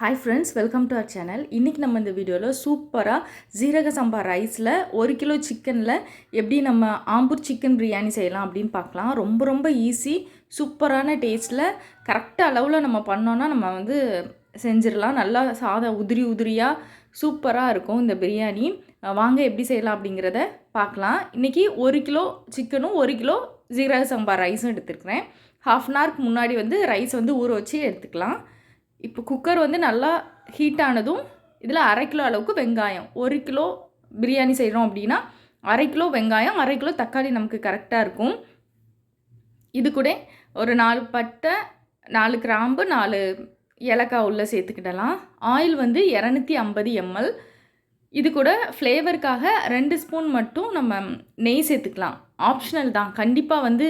Hi friends welcome to our channel இன்றைக்கி நம்ம இந்த வீடியோவில் சூப்பராக ஜீரக சம்பா ரைஸில் ஒரு கிலோ சிக்கனில் எப்படி நம்ம ஆம்பூர் சிக்கன் பிரியாணி செய்யலாம் அப்படின்னு பார்க்கலாம். ரொம்ப ரொம்ப ஈஸி சூப்பரான டேஸ்ட்டில் கரெக்ட் அளவில் நம்ம பண்ணோன்னா நம்ம வந்து செஞ்சிடலாம். நல்லா சாதம் உதிரி உதிரியாக சூப்பராக இருக்கும் இந்த பிரியாணி. வாங்க எப்படி செய்யலாம் அப்படிங்கிறத பார்க்கலாம். இன்றைக்கி ஒரு கிலோ சிக்கனும் ஒரு கிலோ ஜீரக சம்பா ரைஸும் எடுத்துருக்கிறேன். ஹாஃப் அன் ஹவருக்கு முன்னாடி வந்து ரைஸ் வந்து ஊற வச்சு எடுத்துக்கலாம். இப்போ குக்கர் வந்து நல்லா ஹீட் ஆனதும் இதில் அரை கிலோ அளவுக்கு வெங்காயம். ஒரு கிலோ பிரியாணி செய்கிறோம் அப்படின்னா அரை கிலோ வெங்காயம் அரை கிலோ தக்காளி நமக்கு கரெக்டாக இருக்கும். இது கூட ஒரு நாலு பட்டை நாலு கிராம்பு நாலு ஏலக்காய் உள்ளே சேர்த்துக்கிடலாம். ஆயில் வந்து இரநூத்தி ஐம்பது எம்எல். இது கூட ஃப்ளேவருக்காக ரெண்டு ஸ்பூன் மட்டும் நம்ம நெய் சேர்த்துக்கலாம். ஆப்ஷனல் தான். கண்டிப்பாக வந்து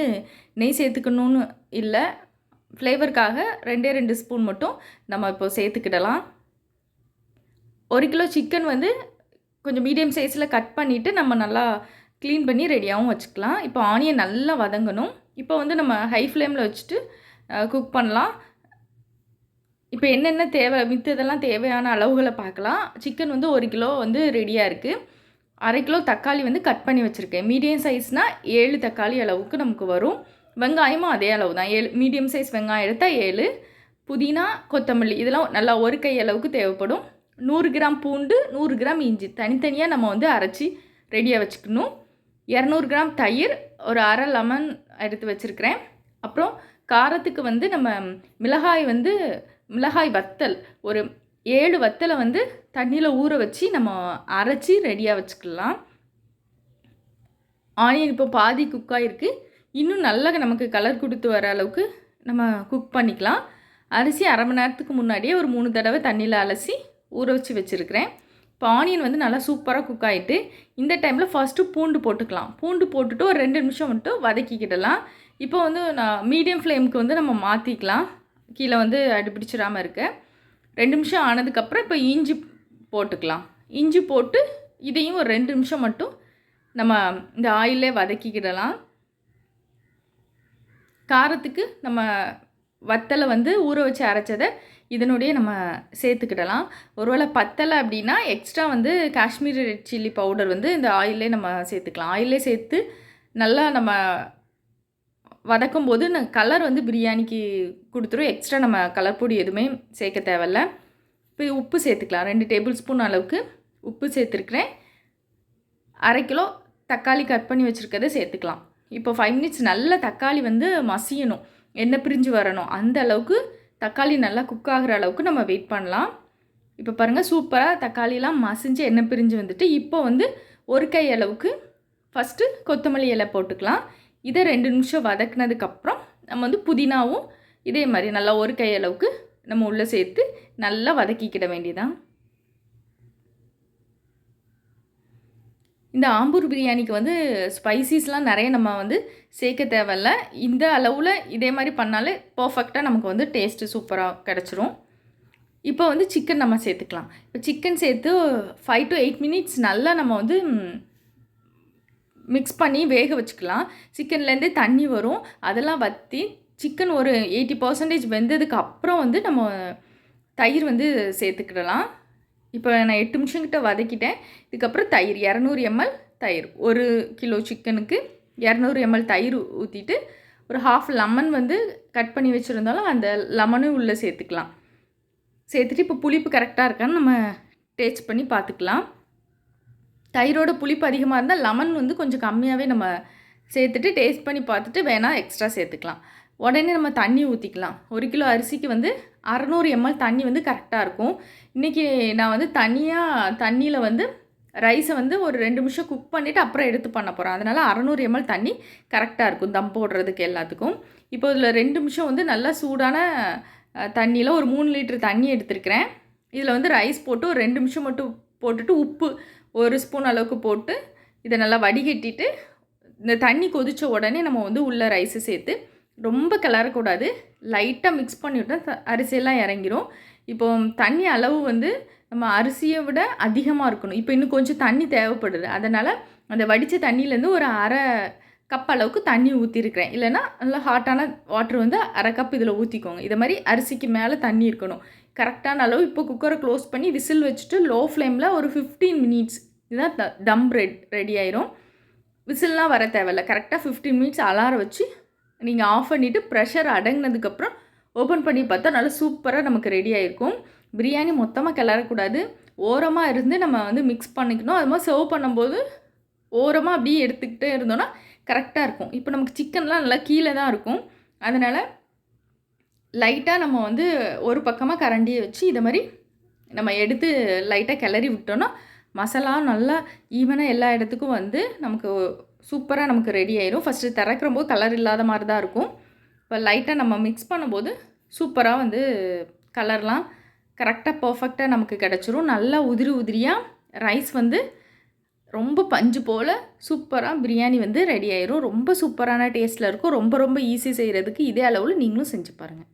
நெய் சேர்த்துக்கணுன்னு இல்லை. ஃப்ளேவருக்காக ரெண்டே ரெண்டு ஸ்பூன் மட்டும் நம்ம இப்போ சேர்த்துக்கிடலாம். ஒரு கிலோ சிக்கன் வந்து கொஞ்சம் மீடியம் சைஸில் கட் பண்ணிவிட்டு நம்ம நல்லா க்ளீன் பண்ணி ரெடியாகவும் வச்சுக்கலாம். இப்போ ஆனியன் நல்லா வதங்கணும். இப்போ வந்து நம்ம ஹை ஃப்ளேமில் வச்சுட்டு குக் பண்ணலாம். இப்போ என்னென்ன தேவை மித்ததெல்லாம் தேவையான அளவுகளை பார்க்கலாம். சிக்கன் வந்து ஒரு கிலோ வந்து ரெடியாக இருக்குது அரை கிலோ தக்காளி வந்து கட் பண்ணி வச்சுருக்கேன். மீடியம் சைஸ்னால் ஏழு தக்காளி அளவுக்கு நமக்கு வரும். வெங்காயமும் அதே அளவு தான் ஏழு மீடியம் சைஸ் வெங்காயம் எடுத்தால் ஏழு புதினா கொத்தமல்லி இதெல்லாம் நல்லா ஒரு கை அளவுக்கு தேவைப்படும். நூறு கிராம் பூண்டு நூறு கிராம் இஞ்சி தனித்தனியாக நம்ம வந்து அரைச்சி ரெடியாக வச்சுக்கணும். இரநூறு கிராம் தயிர் ஒரு அரை லெமன் எடுத்து வச்சுருக்கிறேன். அப்புறம் காரத்துக்கு வந்து நம்ம மிளகாய் வந்து மிளகாய் வத்தல் ஒரு ஏழு வத்தலை வந்து தண்ணியில் ஊற வச்சு நம்ம அரைச்சி ரெடியாக வச்சுக்கலாம். ஆனியன் இப்போ பாதி குக்காக இருக்குது இன்னும் நல்லா நமக்கு கலர் கொடுத்து வர அளவுக்கு நம்ம குக் பண்ணிக்கலாம். அரிசி அரை மணி நேரத்துக்கு முன்னாடியே ஒரு மூணு தடவை தண்ணியில் அலசி ஊற வச்சு வச்சுருக்கிறேன். இப்போ ஆனியன் வந்து நல்லா சூப்பராக குக் ஆகிட்டு இந்த டைமில் ஃபஸ்ட்டு பூண்டு போட்டுக்கலாம். பூண்டு போட்டுட்டு ஒரு ரெண்டு நிமிஷம் மட்டும் வதக்கிக்கிடலாம். இப்போ வந்து நான் மீடியம் ஃப்ளேமுக்கு வந்து நம்ம மாற்றிக்கலாம் கீழே வந்து அடிப்பிடிச்சிடாமல் இருக்க. ரெண்டு நிமிஷம் ஆனதுக்கப்புறம் இப்போ இஞ்சி போட்டுக்கலாம். இஞ்சி போட்டு இதையும் ஒரு ரெண்டு நிமிஷம் மட்டும் நம்ம இந்த ஆயிலே வதக்கிக்கிடலாம். காரத்துக்கு நம்ம வத்தலை வந்து ஊற வச்சு அரைச்சதை இதனுடைய நம்ம சேர்த்துக்கிடலாம். ஒருவேளை பத்தலை அப்படின்னா எக்ஸ்ட்ரா வந்து காஷ்மீரி ரெட் சில்லி பவுடர் வந்து இந்த ஆயிலே நம்ம சேர்த்துக்கலாம். ஆயிலே சேர்த்து நல்லா நம்ம வதக்கும் போது கலர் வந்து பிரியாணிக்கு கொடுத்துரும். எக்ஸ்ட்ரா நம்ம கலர் பொடி எதுவுமே சேர்க்க தேவையில்ல. இப்போ உப்பு சேர்த்துக்கலாம். ரெண்டு டேபிள் ஸ்பூன் அளவுக்கு உப்பு சேர்த்துருக்குறேன். அரை கிலோ தக்காளி கட் பண்ணி வச்சுருக்கதை சேர்த்துக்கலாம். இப்போ ஃபைவ் மினிட்ஸ் நல்ல தக்காளி வந்து மசியணும். எண்ணெய் பிரிஞ்சு வரணும். அந்த அளவுக்கு தக்காளி நல்லா குக் ஆகிற அளவுக்கு நம்ம வெயிட் பண்ணலாம். இப்போ பாருங்கள் சூப்பராக தக்காளிலாம் மசிஞ்சு எண்ணெய் பிரிஞ்சு வந்துட்டு இப்போ வந்து ஒரு கை அளவுக்கு ஃபஸ்ட்டு கொத்தமல்லி இலை போட்டுக்கலாம். இதை ரெண்டு நிமிஷம் வதக்குனதுக்கப்புறம் நம்ம வந்து புதினாவும் இதே மாதிரி நல்லா ஒரு கை அளவுக்கு நம்ம உள்ளே சேர்த்து நல்லா வதக்கிக்கிட வேண்டியதான் இந்த ஆம்பூர் பிரியாணிக்கு வந்து ஸ்பைசிஸ்லாம் நிறைய நம்ம வந்து சேர்க்க தேவையில்ல. இந்த அளவில் இதே மாதிரி பண்ணாலே பர்ஃபெக்டாக நமக்கு வந்து டேஸ்ட்டு சூப்பராக கிடச்சிரும். இப்போ வந்து சிக்கன் நம்ம சேர்த்துக்கலாம். இப்போ சிக்கன் சேர்த்து ஃபைவ் டு எயிட் மினிட்ஸ் நல்லா நம்ம வந்து மிக்ஸ் பண்ணி வேக வச்சுக்கலாம். சிக்கன்லேருந்தே தண்ணி வரும். அதெல்லாம் வற்றி சிக்கன் ஒரு எயிட்டி பர்சன்டேஜ் வெந்ததுக்கு அப்புறம் வந்து நம்ம தயிர் வந்து சேர்த்துக்கிடலாம். இப்போ நான் எட்டு நிமிஷம் கிட்ட வதக்கிட்டேன். இதுக்கப்புறம் தயிர் இரநூறு எம்எல் தயிர். ஒரு கிலோ சிக்கனுக்கு இரநூறு எம்எல் தயிர் ஊற்றிட்டு ஒரு ஹாஃப் லெமன் வந்து கட் பண்ணி வச்சுருந்தாலும் அந்த லெமனும் உள்ளே சேர்த்துக்கலாம். சேர்த்துட்டு இப்போ புளிப்பு கரெக்டாக இருக்கான்னு நம்ம டேஸ்ட் பண்ணி பார்த்துக்கலாம். தயிரோட புளிப்பு அதிகமாக இருந்தால் லெமன் வந்து கொஞ்சம் கம்மியாகவே நம்ம சேர்த்துட்டு டேஸ்ட் பண்ணி பார்த்துட்டு வேணால் எக்ஸ்ட்ரா சேர்த்துக்கலாம். உடனே நம்ம தண்ணி ஊற்றிக்கலாம் ஒரு கிலோ அரிசிக்கு வந்து அறநூறு எம்எல் தண்ணி வந்து கரெக்டாக இருக்கும். இன்றைக்கி நான் வந்து தனியாக தண்ணியில் வந்து ரைஸை வந்து ஒரு ரெண்டு நிமிஷம் குக் பண்ணிவிட்டு அப்புறம் எடுத்து பண்ண போகிறேன் அதனால் அறநூறு எம்எல் தண்ணி கரெக்டாக இருக்கும் தம் போடுறதுக்கு எல்லாத்துக்கும். இப்போ இதில் ரெண்டு நிமிஷம் வந்து நல்லா சூடான தண்ணியில் ஒரு மூணு லிட்டர் தண்ணி எடுத்துருக்கிறேன். இதில் வந்து ரைஸ் போட்டு ஒரு ரெண்டு நிமிஷம் மட்டும் போட்டுட்டு உப்பு ஒரு ஸ்பூன் அளவுக்கு போட்டு இதை நல்லா வடிகட்டிட்டு இந்த தண்ணி கொதித்த உடனே நம்ம வந்து உள்ளே ரைஸை சேர்த்து ரொம்ப கிளறக்கூடாது லைட்டாக மிக்ஸ் பண்ணிவிட்டா அரிசியெல்லாம் இறங்கிரும். இப்போ தண்ணி அளவு வந்து நம்ம அரிசியை விட அதிகமாக இருக்கணும். இப்போ இன்னும் கொஞ்சம் தண்ணி தேவைப்படுது. அதனால் அந்த வடித்த தண்ணியிலேருந்து ஒரு அரை கப் அளவுக்கு தண்ணி ஊற்றிருக்கிறேன் இல்லைனா நல்லா ஹாட்டான வாட்டர் வந்து அரை கப் இதில் ஊற்றிக்கோங்க இதை மாதிரி அரிசிக்கு மேலே தண்ணி இருக்கணும். கரெக்டான அளவு இப்போ குக்கரை க்ளோஸ் பண்ணி விசில் வச்சுட்டு லோ ஃப்ளேமில் ஒரு ஃபிஃப்டீன் மினிட்ஸ் இதுதான் த தம் ரெட் ரெடி ஆயிரும். விசில்லாம் வர தேவையில்ல. கரெக்டாக ஃபிஃப்டீன் மினிட்ஸ் அலாரம் வச்சு நீங்கள் ஆஃப் பண்ணிவிட்டு ப்ரெஷர் அடங்கினதுக்கப்புறம் ஓப்பன் பண்ணி பார்த்தா நல்லா சூப்பராக நமக்கு ரெடி ஆகிருக்கும் பிரியாணி மொத்தமாக கிளறக்கூடாது. ஓரமாக இருந்து நம்ம வந்து மிக்ஸ் பண்ணிக்கணும். அது மாதிரி சர்வ் பண்ணும்போது ஓரமாக அப்படியே எடுத்துக்கிட்டே இருந்தோன்னா கரெக்டாக இருக்கும். இப்போ நமக்கு சிக்கன்லாம் நல்லா கீழே தான் இருக்கும். அதனால் லைட்டாக நம்ம வந்து ஒரு பக்கமாக கரண்டியை வச்சு இதை மாதிரி நம்ம எடுத்து லைட்டாக கிளறி விட்டோன்னா மசாலா நல்லா ஈவனாக எல்லா இடத்துக்கும் வந்து நமக்கு சூப்பராக நமக்கு ரெடி ஆயிரும். ஃபஸ்ட்டு திறக்கிறம்போது கலர் இல்லாத மாதிரி தான் இருக்கும். இப்போ லைட்டாக நம்ம மிக்ஸ் பண்ணும்போது சூப்பராக வந்து கலர்லாம் கரெக்டாக பர்ஃபெக்டாக நமக்கு கிடச்சிரும். நல்லா உதிரி உதிரியாக ரைஸ் வந்து ரொம்ப பஞ்சு போல் சூப்பராக பிரியாணி வந்து ரெடி ஆயிரும். ரொம்ப சூப்பரான டேஸ்ட்டில் இருக்கும். ரொம்ப ரொம்ப ஈஸி செய்கிறதுக்கு இதே அளவில் நீங்களும் செஞ்சு பாருங்கள்